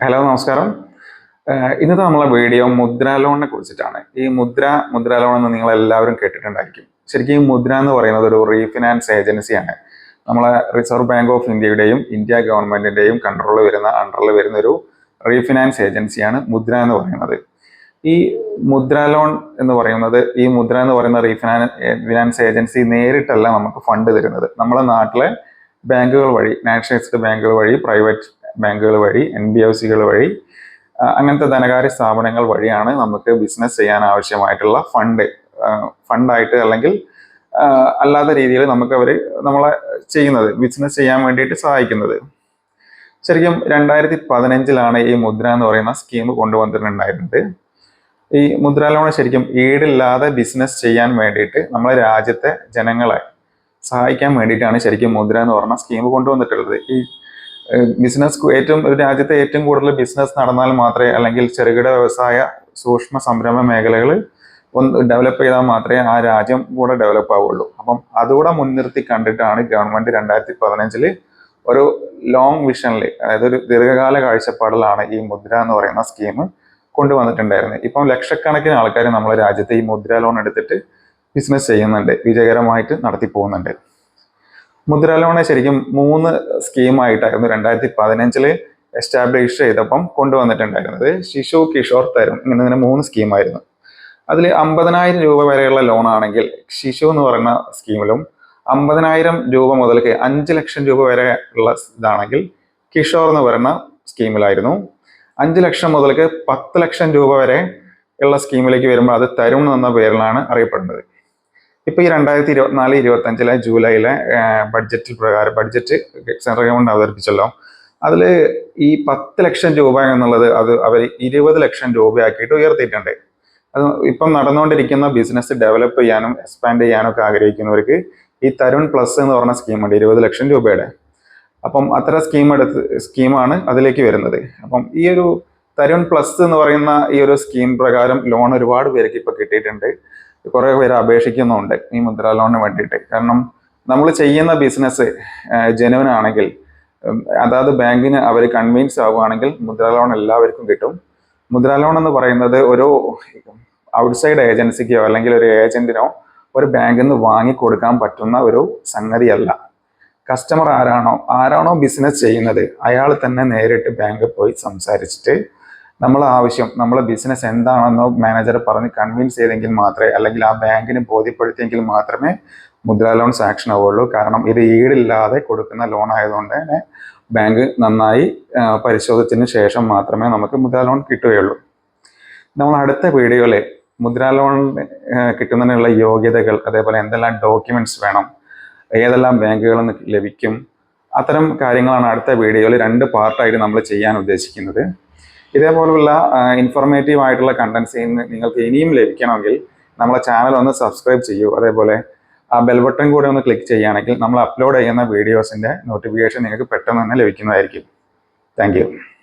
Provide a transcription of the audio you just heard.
Hello നമസ്കാരം. ഇന്നത്തെ നമ്മളെ വീഡിയോ മുദ്ര ലോണിനെ കുറിച്ചിട്ടാണ്. ഈ മുദ്ര മുദ്ര ലോൺ എന്ന് നിങ്ങൾ എല്ലാവരും കേട്ടിട്ടുണ്ടായിരിക്കും. ശരിക്കും ഈ മുദ്ര എന്ന് പറയുന്നത് ഒരു റീഫിനാൻസ് ഏജൻസിയാണ്. നമ്മളെ റിസർവ് ബാങ്ക് ഓഫ് ഇന്ത്യയുടെയും ഇന്ത്യ ഗവൺമെന്റിന്റെയും കൺട്രോളിൽ വരുന്ന അണ്ടറിൽ വരുന്ന ഒരു റീഫിനാൻസ് ഏജൻസിയാണ് മുദ്ര എന്ന് പറയുന്നത്. ഈ മുദ്ര ലോൺ എന്ന് പറയുന്നത് ഈ മുദ്ര എന്ന് പറയുന്ന റീഫിനാൻ ഫിനാൻസ് ഏജൻസി നേരിട്ടല്ല നമുക്ക് ഫണ്ട് തരുന്നത്. നമ്മുടെ നാട്ടിലെ ബാങ്കുകൾ വഴി നാഷണലൈസ്ഡ് ബാങ്കുകൾ വഴി പ്രൈവറ്റ് ബാങ്കുകൾ വഴി എൻ ബി എഫ് സികൾ വഴി അങ്ങനത്തെ ധനകാര്യ സ്ഥാപനങ്ങൾ വഴിയാണ് നമുക്ക് ബിസിനസ് ചെയ്യാൻ ആവശ്യമായിട്ടുള്ള ഫണ്ട് ഫണ്ടായിട്ട് അല്ലെങ്കിൽ അല്ലാത്ത രീതിയിൽ നമുക്ക് അവർ നമ്മളെ ചെയ്യുന്നത് ബിസിനസ് ചെയ്യാൻ വേണ്ടിയിട്ട് സഹായിക്കുന്നത്. ശരിക്കും രണ്ടായിരത്തി പതിനഞ്ചിലാണ് ഈ മുദ്ര എന്ന് പറയുന്ന സ്കീം കൊണ്ടുവന്നിട്ടുണ്ടായിരുന്നത്. ഈ മുദ്ര ലോൺ ശരിക്കും ഈടില്ലാതെ ബിസിനസ് ചെയ്യാൻ വേണ്ടിയിട്ട് നമ്മളെ രാജ്യത്തെ ജനങ്ങളെ സഹായിക്കാൻ വേണ്ടിയിട്ടാണ് ശരിക്കും മുദ്ര എന്ന് പറഞ്ഞ സ്കീം കൊണ്ടുവന്നിട്ടുള്ളത്. ഈ ബിസിനസ് ഏറ്റവും ഒരു രാജ്യത്തെ ഏറ്റവും കൂടുതൽ ബിസിനസ് നടന്നാൽ മാത്രമേ അല്ലെങ്കിൽ ചെറുകിട വ്യവസായ സൂക്ഷ്മ സംരംഭ മേഖലകൾ ഒന്ന് ഡെവലപ്പ് ചെയ്താൽ മാത്രമേ ആ രാജ്യം കൂടെ ഡെവലപ്പ് ആവുള്ളൂ. അപ്പം അതുകൂടെ മുൻനിർത്തി കണ്ടിട്ടാണ് ഗവൺമെന്റ് രണ്ടായിരത്തി പതിനഞ്ചിൽ ഒരു ലോങ് വിഷനിൽ അതായത് ഒരു ദീർഘകാല കാഴ്ചപ്പാടിലാണ് ഈ മുദ്ര എന്ന് പറയുന്ന സ്കീം കൊണ്ടുവന്നിട്ടുണ്ടായിരുന്നത്. ഇപ്പം ലക്ഷക്കണക്കിന് ആൾക്കാർ നമ്മുടെ രാജ്യത്ത് ഈ മുദ്ര ലോൺ എടുത്തിട്ട് ബിസിനസ് ചെയ്യുന്നുണ്ട് വിജയകരമായിട്ട് നടത്തി പോകുന്നുണ്ട് മുദ്ര ശരിക്കും മൂന്ന് സ്കീമായിട്ടായിരുന്നു രണ്ടായിരത്തി പതിനഞ്ചിൽ എസ്റ്റാബ്ലിഷ് ചെയ്തപ്പം കൊണ്ടുവന്നിട്ടുണ്ടായിരുന്നത്. ശിശു കിഷോർ തരും ഇങ്ങനെ മൂന്ന് സ്കീമായിരുന്നു അതിൽ അമ്പതിനായിരം രൂപ വരെയുള്ള ലോൺ ആണെങ്കിൽ ശിശു എന്ന് പറയുന്ന സ്കീമിലും അമ്പതിനായിരം രൂപ മുതൽക്ക് അഞ്ച് ലക്ഷം രൂപ വരെ ഉള്ള ഇതാണെങ്കിൽ കിഷോർ എന്ന് പറയുന്ന സ്കീമിലായിരുന്നു അഞ്ച് ലക്ഷം മുതൽക്ക് പത്ത് ലക്ഷം രൂപ വരെ ഉള്ള സ്കീമിലേക്ക് വരുമ്പോൾ അത് തരുൺ എന്ന പേരിലാണ് അറിയപ്പെടുന്നത്. ഇപ്പൊ ഈ രണ്ടായിരത്തി ഇരുപത്തിനാല് ഇരുപത്തി അഞ്ചിലെ ജൂലൈയിലെ ബഡ്ജറ്റിൽ പ്രകാരം ബഡ്ജറ്റ് സെൻട്രൽ ഗവൺമെന്റ് അവതരിപ്പിച്ചല്ലോ. അതിൽ ഈ പത്ത് ലക്ഷം രൂപ എന്നുള്ളത് അത് അവർ ഇരുപത് ലക്ഷം രൂപയാക്കിയിട്ട് ഉയർത്തിയിട്ടുണ്ട്. അത് ഇപ്പം നടന്നുകൊണ്ടിരിക്കുന്ന ബിസിനസ് ഡെവലപ്പ് ചെയ്യാനും എക്സ്പാൻഡ് ചെയ്യാനും ഒക്കെ ആഗ്രഹിക്കുന്നവർക്ക് ഈ തരുൺ പ്ലസ് എന്ന് പറഞ്ഞ സ്കീമുണ്ട് ഇരുപത് ലക്ഷം രൂപയുടെ. അപ്പം അത്ര സ്കീം എടുത്ത് സ്കീമാണ് അതിലേക്ക് വരുന്നത്. അപ്പം ഈ ഒരു തരുൺ പ്ലസ് എന്ന് പറയുന്ന ഈ ഒരു സ്കീം പ്രകാരം ലോൺ ഒരുപാട് പേർക്ക് ഇപ്പോൾ കിട്ടിയിട്ടുണ്ട്. കുറെ പേര് അപേക്ഷിക്കുന്നുണ്ട് ഈ മുദ്ര ലോണിന് വേണ്ടിയിട്ട്. കാരണം നമ്മൾ ചെയ്യുന്ന ബിസിനസ് ജനുവൻ ആണെങ്കിൽ അതായത് ബാങ്കിന് അവർ കൺവീൻസ് ആവുകയാണെങ്കിൽ മുദ്ര ലോൺ എല്ലാവർക്കും കിട്ടും. മുദ്ര ലോൺ എന്ന് പറയുന്നത് ഒരു ഔട്ട്സൈഡ് ഏജൻസിക്കോ അല്ലെങ്കിൽ ഒരു ഏജന്റിനോ ഒരു ബാങ്കിൽ നിന്ന് വാങ്ങിക്കൊടുക്കാൻ പറ്റുന്ന ഒരു സംഗതിയല്ല. കസ്റ്റമർ ആരാണോ ആരാണോ ബിസിനസ് ചെയ്യുന്നത് അയാൾ തന്നെ നേരിട്ട് ബാങ്കിൽ പോയി സംസാരിച്ചിട്ട് നമ്മളെ ആവശ്യം നമ്മളെ ബിസിനസ് എന്താണെന്നോ മാനേജർ പറഞ്ഞ് കൺവിൻസ് ചെയ്തെങ്കിൽ മാത്രമേ അല്ലെങ്കിൽ ആ ബാങ്കിന് ബോധ്യപ്പെടുത്തിയെങ്കിൽ മാത്രമേ മുദ്ര ലോൺ സാങ്ഷൻ ആവുള്ളൂ. കാരണം ഇത് ഈടില്ലാതെ കൊടുക്കുന്ന ലോൺ ആയതുകൊണ്ട് തന്നെ ബാങ്ക് നന്നായി പരിശോധിച്ചതിന് ശേഷം മാത്രമേ നമുക്ക് മുദ്ര ലോൺ കിട്ടുകയുള്ളൂ. നമ്മൾ അടുത്ത വീഡിയോയിൽ മുദ്ര ലോൺ കിട്ടുന്നതിനുള്ള യോഗ്യതകൾ അതേപോലെ എന്തെല്ലാം ഡോക്യുമെന്റ്സ് വേണം ഏതെല്ലാം ബാങ്കുകളിൽ നിന്ന് ലഭിക്കും അത്തരം കാര്യങ്ങളാണ് അടുത്ത വീഡിയോയിൽ രണ്ട് പാർട്ടായിട്ട് നമ്മൾ ചെയ്യാൻ ഉദ്ദേശിക്കുന്നത്. ഇതേപോലുള്ള ഇൻഫോർമേറ്റീവ് ആയിട്ടുള്ള കണ്ടൻസ് നിങ്ങൾക്ക് ഇനിയും ലഭിക്കണമെങ്കിൽ നമ്മളെ ചാനൽ ഒന്ന് സബ്സ്ക്രൈബ് ചെയ്യൂ. അതേപോലെ ആ ബെൽ ബട്ടൺ കൂടെ ഒന്ന് ക്ലിക്ക് ചെയ്യുകയാണെങ്കിൽ നമ്മൾ അപ്ലോഡ് ചെയ്യുന്ന വീഡിയോസിന്റെ നോട്ടിഫിക്കേഷൻ നിങ്ങൾക്ക് പെട്ടെന്ന് തന്നെ ലഭിക്കുന്നതായിരിക്കും. താങ്ക്